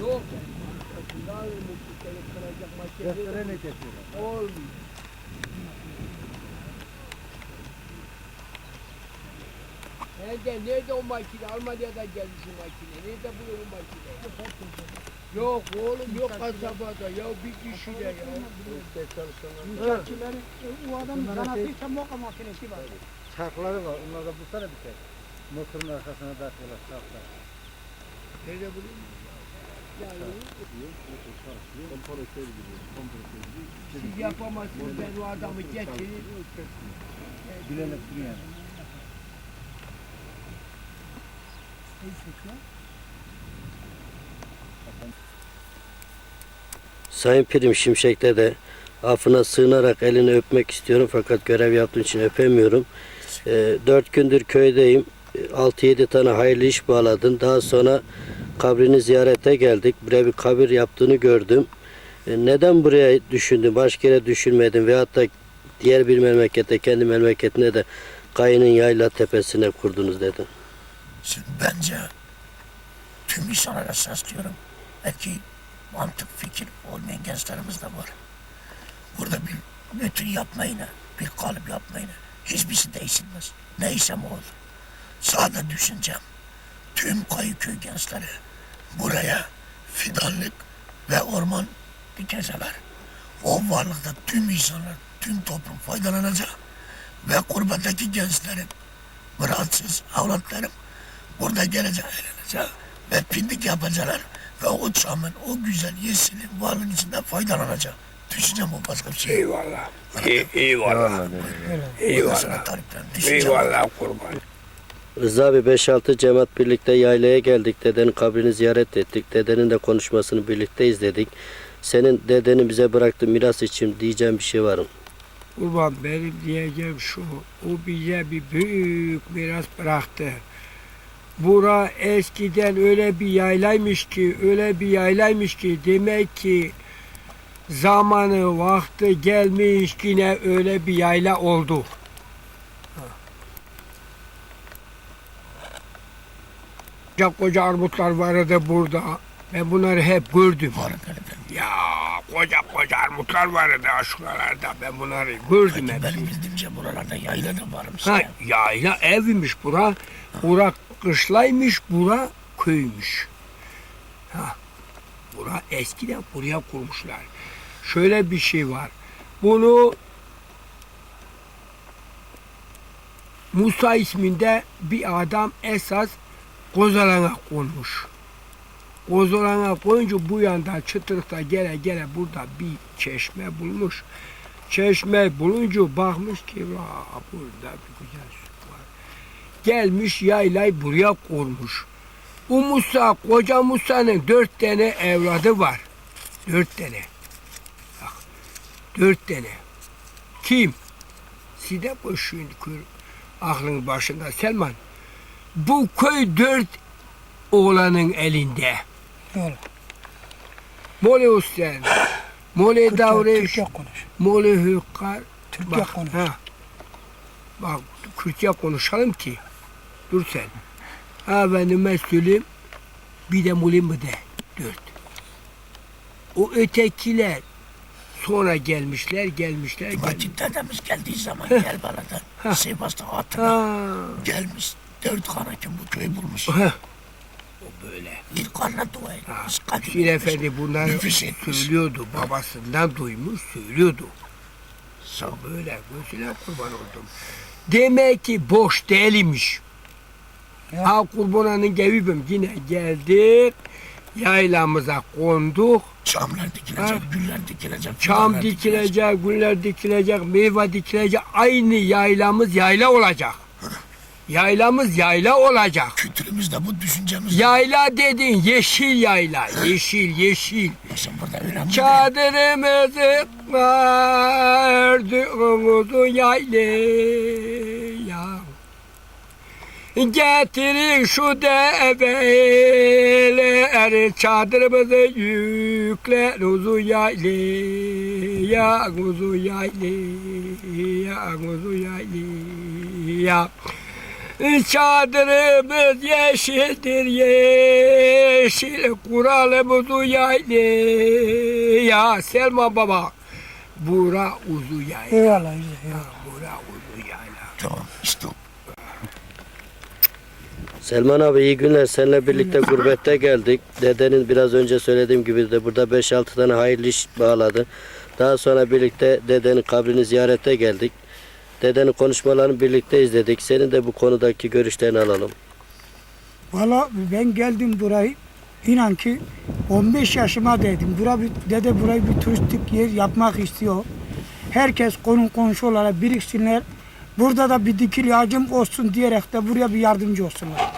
Yok. Bu kutları kıracak makine? Göstere ne kesiyorlar? Olmuyor. Nerede, nerede o makine? Almanya'dan geldi şu makine. Nerede buluyor bu makine? Yok oğlum yok kasabada. Ya bir kişiyle ya. Uçakçıların, o adamın kanatıysa moka makinesi var. Çarkları var. Onları da bulsana bir tek. Motorun arkasına takıyorlar çarklar. Nerede buluyor? Siz yapamazsınız ben o adamı getirir. Bilene sürüyen. Sayın Pirim Şimşek'te de affına sığınarak elini öpmek istiyorum fakat görev yaptığım için öpemiyorum. Ee, dört gündür köydeyim. 6-7 tane hayırlı iş bağladın. Daha sonra kabrini ziyarete geldik. Buraya bir kabir yaptığını gördüm. Ee, neden buraya düşündün? Başka yere düşünmedin veyahut da diğer bir memlekette, kendi memleketine de Kayının yayla tepesine kurdunuz dedin. Şimdi bence tüm insanlara sesliyorum. Belki mantık, fikir olmayan gençlerimiz de var. Burada bir nötr yapmayın, bir kalıp yapmayın. Hiçbirisi değişilmez. Neyse mi olur. Sağda düşüneceğim. Tüm Kayıköy gençleri buraya fidanlık ve orman dikeceler. O varlıkta tüm insanlar, tüm toplum faydalanacak. Ve kurbattaki gençlerin, rahatsız avlatlarım burada gelecek, eğlenecek ve pindik yapacaklar. Ve o çamın, o güzel yeşilin varlığın içinde faydalanacak. Düşüneceğim o başka bir şey. Eyvallah. İyi, eyvallah. Eyvallah. Eyvallah kurban. Rıza abi 5-6 cemaat birlikte yaylaya geldik. Dedenin kabrini ziyaret ettik. Dedenin de konuşmasını birlikte izledik. Senin dedenin bize bıraktığı miras için diyeceğim bir şey var mı? Kurban benim diyeceğim şu. O bize bir büyük miras bıraktı. Bura eskiden öyle bir yaylaymış ki, öyle bir yaylaymış ki demek ki zamanı, vakti gelmiş yine öyle bir yayla oldu. Koca koca armutlar vardı burada. Ben bunları hep gördüm. Ya koca koca armutlar vardı aşuralarda. Ben bunları gördüm hep. Benim bildiğimce buralarda yayla da varmış. Ha, ya. yayla evmiş bura. Bura kışlaymış, bura köymüş. Ha, bura eskiden buraya kurmuşlar. Şöyle bir şey var. Bunu Musa isminde bir adam esas Kozalana konmuş. Kozalana koyunca bu yandan çıtırıkta gele gele burada bir çeşme bulmuş. Çeşme bulunca bakmış ki "Aa, burada bir güzel su var. Gelmiş yaylay buraya kurmuş. Bu Musa, koca Musa'nın dört tane evladı var. Dört tane. Bak, dört tane. Kim? Side boşuyun aklın başında Selman. Bu köy dört oğlanın elinde. Öyle. Mole Hüseyin, Mole Davreş. Mole Hükkar. Türkçe Bak, konuş. ha. Bak, Kürtçe konuşalım ki. Dur sen. Ha benim söyleyeyim. Bir de Mole mi de? Dört. O ötekiler sonra gelmişler, gelmişler, gelmişler. Vakit dedemiz geldiği zaman gel bana Sivas'ta atına Ha, gelmiş. Dört hakim bu köyü bulmuş. ha. O böyle. İlk anla dua etmiş. Kadir Hüseyin etmiş. Efendi etmiş. söylüyordu. Babasından duymuş, söylüyordu. Sağ. Böyle gözüne kurban oldum. Demek ki boş değilmiş. Ya. Ha kurbananın gevibim yine geldik. Yaylamıza konduk. Çamlar dikilecek, güller dikilecek. Çam fidanlar dikilecek, güller dikilecek, meyve dikilecek. Aynı yaylamız yayla olacak. Yaylamız yayla olacak. Kültürümüzde bu düşüncemiz. Yayla dedin yeşil yayla. Yeşil yeşil. Sen burada önemli değil. Çadırımızı gördüğümüzü yaylaya Getirin şu develeri çadırımızı yükle kuzu yaylaya kuzu yaylaya kuzu yaylaya Çadırımız yeşildir yeşil kuralımız uyaylı ya Selma baba Bura uzu yayla Eyvallah. eyvallah. Bura uzu yayla Tamam o. Selman abi iyi günler. Seninle birlikte gurbette geldik. Dedenin biraz önce söylediğim gibi de burada 5-6 tane hayırlı iş bağladı. Daha sonra birlikte dedenin kabrini ziyarete geldik. Dedenin konuşmalarını birlikte izledik. Senin de bu konudaki görüşlerini alalım. Valla ben geldim burayı. İnan ki 15 yaşıma dedim. Bura bir, dede burayı bir turistik yer yapmak istiyor. Herkes konu komşu olarak biriksinler. Burada da bir dikil ağacım olsun diyerek de buraya bir yardımcı olsunlar.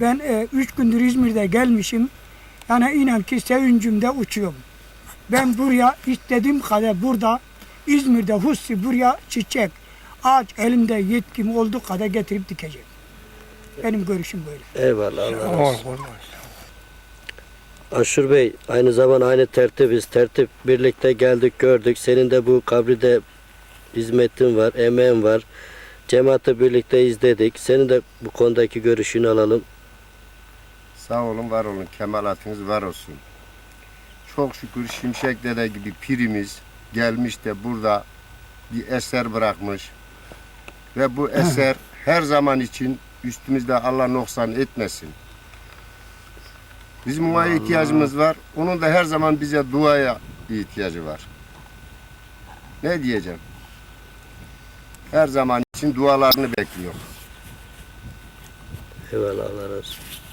Ben 3 gündür İzmir'de gelmişim. Yani inan ki sevincimde uçuyorum. Ben buraya istediğim kadar burada İzmir'de hususi buraya çiçek, ağaç elimde yetkim olduğu kadar getirip dikeceğim. Benim görüşüm böyle. Eyvallah Allah razı olsun. Aşur Bey aynı zaman aynı tertibiz. Tertip birlikte geldik gördük. Senin de bu kabride hizmetin var, emeğin var. Cemaati birlikte izledik. Senin de bu konudaki görüşünü alalım. Sağ olun, var olun. Kemalatınız var olsun. Çok şükür Şimşek Dede gibi pirimiz gelmiş de burada bir eser bırakmış. Ve bu eser her zaman için üstümüzde Allah noksan etmesin. Bizim duaya ihtiyacımız var. Onun da her zaman bize duaya ihtiyacı var. Ne diyeceğim? Her zaman için dualarını bekliyor. Eyvallah Allah razı olsun.